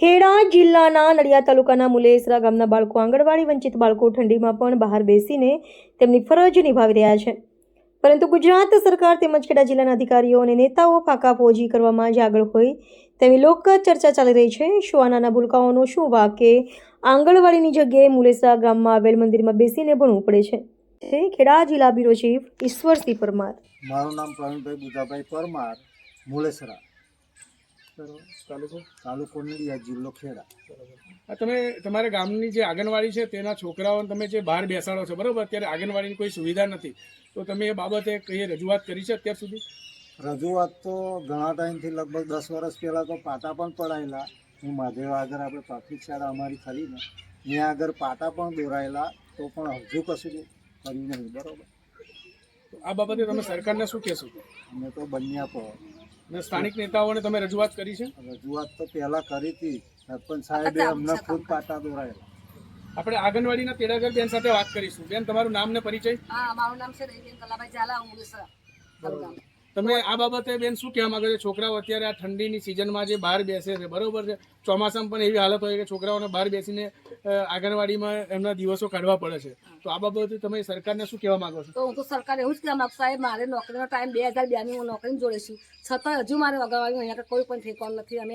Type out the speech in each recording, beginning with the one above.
ખેડા જિલ્લાના નડિયાદ તાલુકાના મુલેસરા ગામના બાળકો આંગણવાડી વંચિત બાળકો ઠંડીમાં પણ બહાર બેસીને તેમની ફરજ નિભાવી રહ્યા છે. પરંતુ ગુજરાત સરકાર તેમજ ખેડા જિલ્લાના અધિકારીઓ અને નેતાઓ ફાંકા ફોજી કરવામાં જ આગળ હોય તેવી લોક ચર્ચા ચાલી રહી છે. શું આ નાના ભૂલકાઓનો શું વાક આંગણવાડીની જગ્યાએ મુલેસરા ગામમાં આવેલ મંદિરમાં બેસીને ભણવું પડે છે. ખેડા જિલ્લા બ્યુરો ચીફ ઈશ્વરસિંહ પરમાર. મારું નામ પ્રવીણભાઈ બુધાભાઈ પરમાર, મુલેસરા. તાલુકો તાલુકો નડિયાદ જિલ્લો ખેડા. આ તમે તમારા ગામની જે આંગણવાડી છે તેના છોકરાઓને તમે જે બહાર બેસાડો છો બરોબર? અત્યારે આંગણવાડીની કોઈ સુવિધા નથી. તો તમે એ બાબતે કઈ રજૂઆત કરી છે અત્યાર સુધી? રજૂઆત તો ઘણા ટાઈમથી લગભગ દસ વર્ષ પહેલાં તો પાટા પણ પડાયેલા. હું મહાદેવ આગળ આપણે પ્રાથમિક શાળા અમારી ખરી ને ત્યાં આગળ પાટા પણ દોરાયેલા તો પણ હજુ કશું કર્યું નહીં બરાબર? આ બાબતે તમે સરકારને શું કહેશો? અમે તો બન્યા પર. અને સ્થાનિક નેતાઓને તમે રજૂઆત કરી છે? રજૂઆત તો પહેલા કરી હતી. સરપંચ સાહેબે અમને ખુદ પાટા દોરાયેલા આપણે આંગણવાડીના તેડાગર બેન સાથે વાત કરીશું. બેન તમારું નામ ને પરિચય? હા મારું નામ છે રહીબેન કલાભાઈ ઝાલા તાલુકા તમે આ બાબતે બેન શું કહેવા માંગો છો? છોકરાઓ અત્યારે આ ઠંડીની સિઝનમાં જે બહાર બેસે છે, બરોબર છે? ચોમાસામાં પણ એવી હાલત હોય કે છોકરાઓને બહાર બેસીને આંગણવાડીમાં એમના દિવસો કાઢવા પડે છે. તો આ બાબતે તમે સરકારને શું કહેવા માંગો છો? તો હું તો સરકાર એવું જ કહેવા માંગુ સાહેબ, મારે નોકરીનો ટાઈમ બે હજાર બેની હું નોકરીને જોડે છું. છતાં હજુ મારે અગરવાડી અહીંયા કોઈ પણ ઠેકાણ નથી. અમે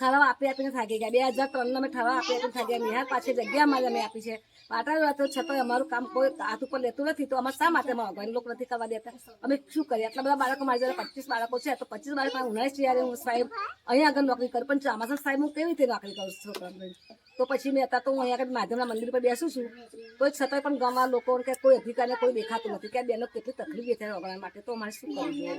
ઠરાવ આપી આપીને થાકી ગયા. બે હજાર ત્રણનો અમે ઠરાવ આપી આપીને થાકી ગયા. નિહાર પાછી જગ્યા અમારે અમે આપી છે. પાટા તો છતાં અમારું કામ કોઈ હાથ ઉપર લેતું નથી. તો અમારે શા માટે અગરવાડી લોકો નથી કરવા દેતા? અમે શું કરીએ? આટલા બધા બાળકો મારી જયારે પચીસ બાળકો છે. તો પચીસ બાળકો ઉનાળી જયારે હું સાહેબ, અહીંયા આગળ નોકરી કરું, પણ ચોમાસા સાહેબ હું કેવી રીતે નોકરી કરું છું તો પછી મેં અત્યારે તો હું અહીંયા આગળ માધ્યમના મંદિર પર બેસું છું. તો છતાંય પણ ગામમાં લોકો કે કોઈ અધિકારીને કોઈ દેખાતું નથી. કે બેનો કેટલી તકલીફ છે વગર માટે? તો અમારે શું કરવું